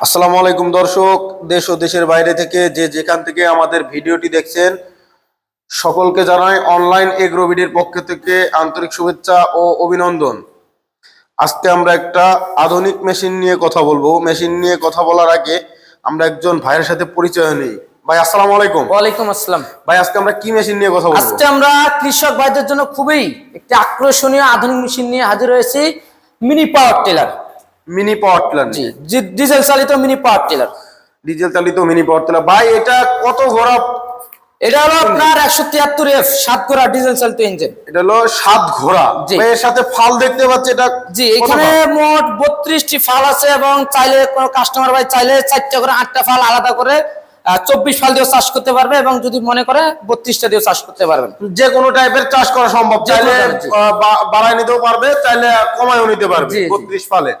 আসসালামু আলাইকুম দর্শক দেশ ও দেশের বাইরে থেকে যে যেখান থেকে আমাদের ভিডিওটি দেখছেন সকলকে জানাই অনলাইন এগ্রোবিডির পক্ষ থেকে আন্তরিক শুভেচ্ছা ও অভিনন্দন। আজকে আমরা একটা আধুনিক মেশিন নিয়ে কথা বলব। মেশিন নিয়ে কথা বলার আগে আমরা একজন ভাইয়ের সাথে পরিচয় নেই। ভাই আসসালামু আলাইকুম। ওয়ালাইকুম আসসালাম। ভাই আজকে আমরা কি মেশিন নিয়ে কথা বলব? আজকে আমরা কৃষক ভাইদের জন্য খুবই একটি আকর্ষণীয় আধুনিক মেশিন নিয়ে হাজির হয়েছি mini power tiller. Mini power tiller জি ডিজেল চালিত মিনি পাওয়ার টিলার। ডিজেল চালিত মিনি পাওয়ার টিলার। ভাই এটা কত ঘোড়া? এটা হলো আপনার একশো তিয়াত্তর এফ সাত করা ডিজেল চালিত ইঞ্জিন এটা হলো সাত ঘোড়া। এর সাথে ফাল দেখতে পাচ্ছি এটা জি এখানে? মোট বত্রিশটি ফাল আছে এবং চাইলে কোনো কাস্টমার ভাই চাইলে চারটা করে আটটা ফাল আলাদা করে চব্বিশ ফাল দিয়েও চাষ করতে পারবে এবং যদি মনে করে বত্রিশটা দিয়েও চাষ করতে পারবেন। যে কোনো টাইপের চাষ করা সম্ভব। চাইলে বাড়ায় নিতেও পারবে চাইলে কমায়ও নিতে পারবে। বত্রিশ ফালে।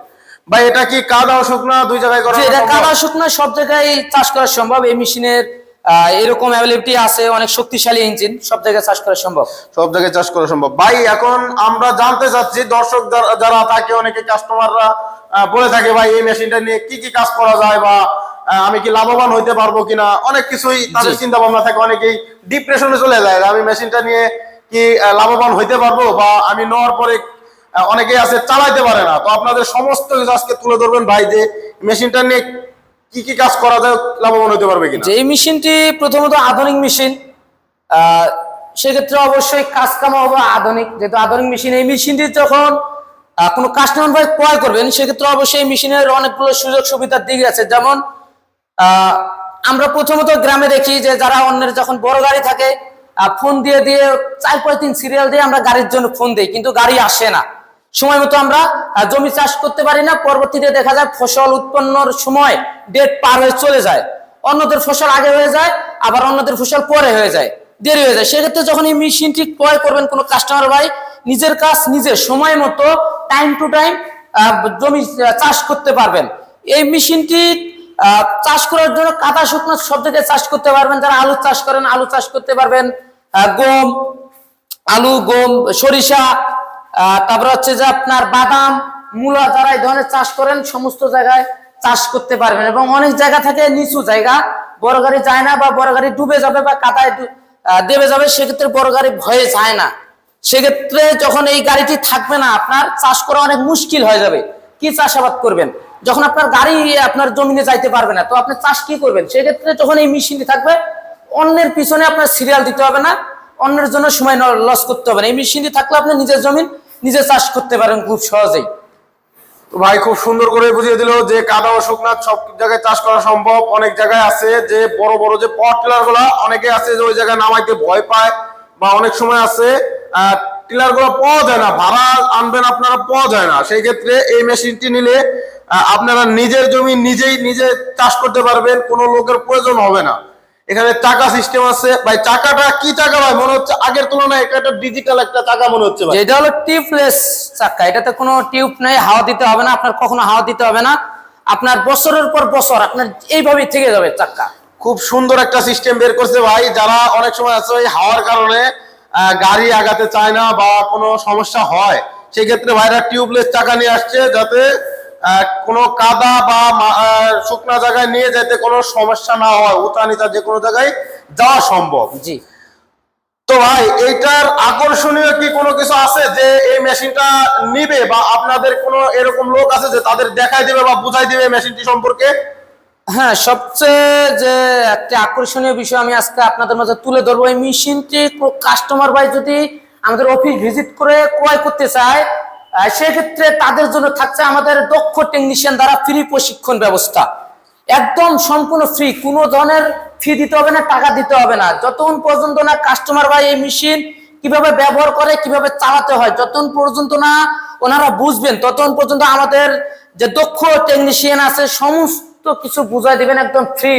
ভাই এটা কি কাদা শুকনা দুই জায়গায় করা এটা? কাদা শুকনো সব জায়গায় চাষ করা সম্ভব। এই মেশিনের এরকম অ্যাভেলেবিলিটি আছে অনেক শক্তিশালী ইঞ্জিন সব জায়গায় চাষ করা সম্ভব। সব জায়গায় চাষ করা সম্ভব। ভাই এখন আমরা জানতে চাচ্ছি দর্শক যারা- থাকে অনেকে কাস্টমাররা বলে থাকে ভাই এই মেশিনটা নিয়ে কি কি কাজ করা যায় বা আমি কি লাভবান হইতে পারব কিনা? অনেক কিছুই তাদের চিন্তা ভাবনা থাকে। অনেকেই ডিপ্রেশনে চলে যায় আমি মেশিনটা নিয়ে কি লাভবান হইতে পারব বা আমি নেওয়ার পরে অনেকেই আছে, চালাইতে পারে না। তো আপনাদের সমস্ত কিছু আজকে তুলে ধরবেন ভাই, যে মেশিনটা নিয়ে কি কি কাজ করা যায়, লাভবান হতে পারবে কিনা? যে মেশিনটি প্রথমত আধুনিক মেশিন সেক্ষেত্রে অবশ্যই কাজ কামা হবে আধুনিক। যেহেতু আধুনিক মেশিন, এই মেশিনটি যখন কোনো কাস্টমার ভাই ক্রয় করবেন, সেক্ষেত্রে অবশ্যই মেশিনের অনেকগুলো সুযোগ সুবিধার দিক আছে। যেমন আমরা প্রথমত গ্রামে দেখি যে যারা অন্যের যখন বড় গাড়ি থাকে ফোন দিয়ে দিয়ে, চার পাঁচ দিন সিরিয়াল দিয়ে আমরা গাড়ির জন্য ফোন দিই, কিন্তু গাড়ি আসে না। সময় মতো আমরা জমি চাষ করতে পারি না, পরবর্তীতে দেখা যায় ফসল উৎপন্নর সময় ডেট পার হয়ে চলে যায়। অন্যদের ফসল আগে হয়ে যায়, আবার অন্যদের ফসল পরে হয়ে যায়, দেরি হয়ে যায়। সেক্ষেত্রে যখন এই মেশিনটি ক্রয় করবেন কোনো কাস্টমার ভাই, নিজের কাজ নিজে সময় মতো টাইম টু টাইম জমি চাষ করতে পারবেন। এই মেশিনটি চাষ করার জন্য কাদা শুকনো সব জায়গায় চাষ করতে পারবেন। যারা আলু চাষ করেন, আলু চাষ করতে পারবেন গম, আলু, গম, সরিষা তারপরে হচ্ছে যে আপনার বাদাম, মূলা যারা এই ধরনের চাষ করেন, সমস্ত জায়গায় চাষ করতে পারবেন। এবং অনেক জায়গা থাকে নিচু জায়গা, বড় গাড়ি যায় না বা বড় গাড়ি ডুবে যাবে বা কাদায় দেবে যাবে, সেক্ষেত্রে বড় গাড়ি ভয়ে যায় না। সেক্ষেত্রে যখন এই গাড়িটি থাকবে না, আপনার চাষ করা অনেক মুশকিল হয়ে যাবে। কি চাষাবাদ করবেন? যখন আপনার গাড়ি আপনার জমিনে যাইতে পারবে না, তো আপনি চাষ কি করবেন? সেক্ষেত্রে যখন এই মেশিনটি থাকবে, অন্যের পিছনে আপনার সিরিয়াল দিতে হবে না, অন্যের জন্য সময় লস করতে হবে না। এই মেশিনটি থাকলে আপনি নিজের জমিন নিজে চাষ করতে পারেন খুব সহজেই। তো ভাই খুব সুন্দর করে বুঝিয়ে দিল যে কাদা ও শুকনা সব জায়গায় চাষ করা সম্ভব। অনেক জায়গায় আছে যে বড় বড় যে পাওয়ার টিলারগুলা অনেকে আছে যে ওই জায়গায় নামাইতে ভয় পায় বা অনেক সময় আছে টিলারগুলো পাওয়া যায় না, ভাড়া আনবেন আপনারা পাওয়া যায় না। সেই ক্ষেত্রে এই মেশিনটি নিলে আপনারা নিজের জমি নিজেই নিজে চাষ করতে পারবেন, কোনো লোকের প্রয়োজন হবে না। এখানে চাকা সিস্টেম আছে। ভাই চাকাটা কি চাকা ভাই? মনে হচ্ছে আগের তুলনায় এটা একটা ডিজিটাল একটা চাকা মনে হচ্ছে ভাই। এটা হলো টিউবলেস চাক্কা এটাতে কোনো টিউব নেই হাওয়া দিতে হবে না আপনার কখনো হাওয়া দিতে হবে না। আপনার বছরের পর বছর আপনার এইভাবেই থেকে যাবে চাক্কা খুব সুন্দর একটা সিস্টেম বের করছে ভাই। যারা অনেক সময় আছে ওই হাওয়ার কারণে গাড়ি আগাতে চায় না বা কোনো সমস্যা হয় সেক্ষেত্রে ভাইরা টিউবলেস চাকা নিয়ে আসছে যাতে কোনো কাদা বা শুকনা জায়গায় নিয়ে যেতে কোনো সমস্যা না হয় উঁচা নিচা যে কোনো জায়গায় যাওয়া সম্ভব। জি। তো ভাই এইটার আকর্ষণীয় কি কোনো কিছু আছে যে এই মেশিনটা নিবে বা আপনাদের কোনো এরকম লোক আছে যে তাদের দেখাই দিবে বা বুঝাই দিবে মেশিনটি সম্পর্কে? হ্যাঁ সবচেয়ে যে একটা আকর্ষণীয় বিষয় আমি আজকে আপনাদের মাঝে তুলে ধরবো এই মেশিনটি কাস্টমার ভাই যদি আমাদের অফিস ভিজিট করে ক্রয় করতে চায় সেক্ষেত্রে তাদের জন্য থাকছে আমাদের দক্ষ টেকনিশিয়ান দ্বারা ফ্রি প্রশিক্ষণ ব্যবস্থা। একদম সম্পূর্ণ ফ্রি কোনো ধরনের ফি দিতে হবে না, টাকা দিতে হবে না। যতক্ষণ পর্যন্ত না কাস্টমার ভাই এই মেশিন কীভাবে ব্যবহার করে, কীভাবে চালাতে হয়, যতক্ষণ পর্যন্ত না ওনারা বুঝবেন, ততক্ষণ পর্যন্ত আমাদের যে দক্ষ টেকনিশিয়ান আছে, সমস্ত কিছু বুঝাই দিবেন একদম ফ্রি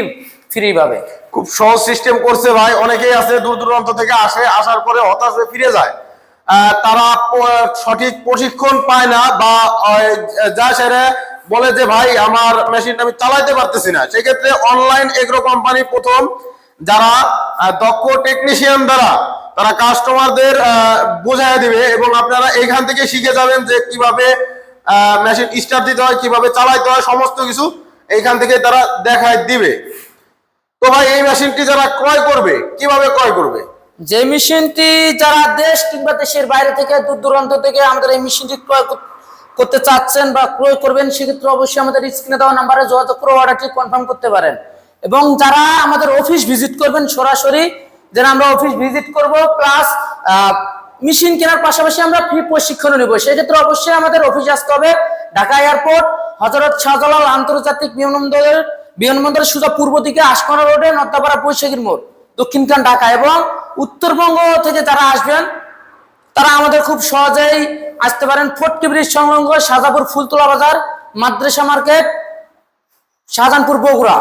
ফ্রি ভাবে। খুব সহজ সিস্টেম করছে ভাই, অনেকেই আছে দূর দূরান্ত থেকে আসে, আসার পরে হতাশ ফিরে যায়। তারা সঠিক প্রশিক্ষণ পায় না বা যা সেরে বলে যে, ভাই, আমার মেশিনটা আমি চালাইতে পারতেছি না। সেক্ষেত্রে অনলাইন এগ্রো কোম্পানি প্রথম যারা দক্ষ টেকনিশিয়ান দ্বারা তারা কাস্টমারদের বোঝায় দিবে এবং আপনারা এখান থেকে শিখে যাবেন যে কীভাবে মেশিন স্টার্ট দিতে হয়, কীভাবে চালাইতে হয়, সমস্ত কিছু এইখান থেকে তারা দেখায় দিবে। তো ভাই, এই মেশিনটি যারা ক্রয় করবে, কীভাবে ক্রয় করবে? যে মেশিনটি যারা দেশ কিংবা দেশের বাইরে থেকে দূর দূরান্ত থেকে আমাদের এই মেশিনটি ক্রয় করতে চাচ্ছেন বা ক্রয় করবেন, সেক্ষেত্রে অবশ্যই আমাদের স্ক্রিনে দেওয়া নাম্বারে যোগাযোগ করে অর্ডারটি কনফার্ম করতে পারেন। এবং যারা আমাদের অফিস ভিজিট করবেন, সরাসরি যেন আমরা অফিস ভিজিট করব প্লাস মেশিন কেনার পাশাপাশি আমরা ফ্রি প্রশিক্ষণও নেব। সেক্ষেত্রে অবশ্যই আমাদের অফিস আসতে হবে ঢাকা এয়ারপোর্ট হজরত শাহজালাল আন্তর্জাতিক বিমানবন্দরের বিমানবন্দরের সোজা পূর্ব দিকে আশকোনা রোডে নদ্দাপাড়া বৈশাখীর মোড় দক্ষিণখান ঢাকা এবং উত্তরবঙ্গ থেকে তারা আসবেন, তারা আমাদের খুব সহজেই আসতে পারেন ফটকি ব্রিজ সংলগ্ন সাজাপুর ফুলতলা বাজার, মাদ্রাসা মার্কেট, শাহজাহানপুর বগুড়া।